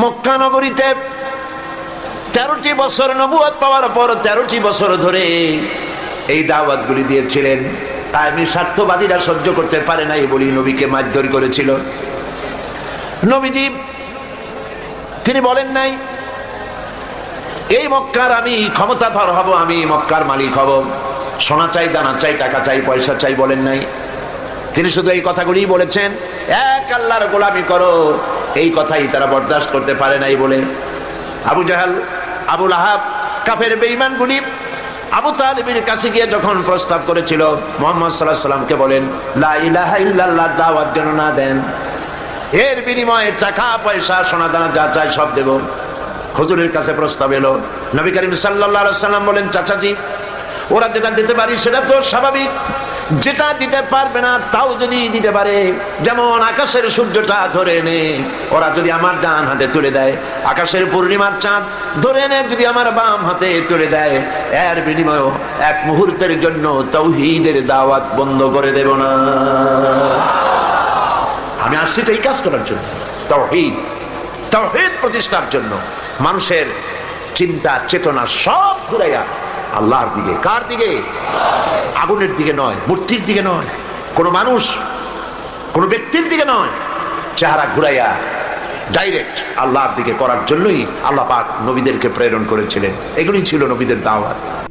মক্কা নগরীতে তেরোটি বছর নবুয়াদ পাওয়ার পর তেরোটি বছর ধরে এই দাওয়াতগুলি দিয়েছিলেন। তাই আমি স্বার্থবাদীরা সহ্য করতে পারে নাই বলি নবীকে মারধর করেছিল। নবীজি, তিনি বলেন নাই, এই মক্কার আমি ক্ষমতাধর হব, আমি মক্কার মালিক হব। সোনা চাই, দানা চাই, টাকা চাই, পয়সা চাই, বলেন নাই। তিনি শুধু এই কথাগুলি বলেছেন, এক আল্লাহর গোলামি করো এই কথাই তারা বরদাস্ত করতে পারে নাই বলে। আবু জাহাল আবুল আহাব কাফের বেঈমানগুলি আবু তালিবের কাছে গিয়ে যখন প্রস্তাব করেছিল, মোহাম্মদ সাল্লাহ সাল্লামকে বলেন, লা ইলাহা ইল্লাল্লাহ, দাওয়াত যেন না দেন। এর বিনিময়ে টাকা, পয়সা সোনা দানা যা চাই সব দেব। হুজুরের কাছে প্রস্তাব এলো। নবী করিম সাল্লাল্লাহু সাল্লাম বলেন, চাচাজি, ওরা যেটা দিতে পারি সেটা তো স্বাভাবিক। যেটা দিতে পারবে না, তাও যদি দিতে পারে। যেমন আকাশের সূর্যটা ধরে নে, ওরা যদি আমার ডান হাতে তুলে দেয়, আকাশের পূর্ণিমার চাঁদ ধরে এনে যদি আমার বাম হাতে তুলে দেয়, এর বিনিময়ে এক মুহূর্তের জন্য তৌহিদের দাওয়াত বন্ধ করে দেব না। আমি আসছি তো এই কাজ করার জন্য, তৌহিদ তৌহিদ প্রতিষ্ঠার জন্য। মানুষের চিন্তা, চেতনা সব ঘুরাইয়া আল্লাহর দিকে, কার দিকে? আগুনের দিকে নয়, মূর্তির দিকে নয়, কোনো মানুষ, কোনো ব্যক্তির দিকে নয়। চেহারা ঘুরাইয়া ডাইরেক্ট আল্লাহর দিকে করার জন্যই আল্লাহ পাক নবীদেরকে প্রেরণ করেছিলেন। এগুলি ছিল নবীদের দাওয়াত।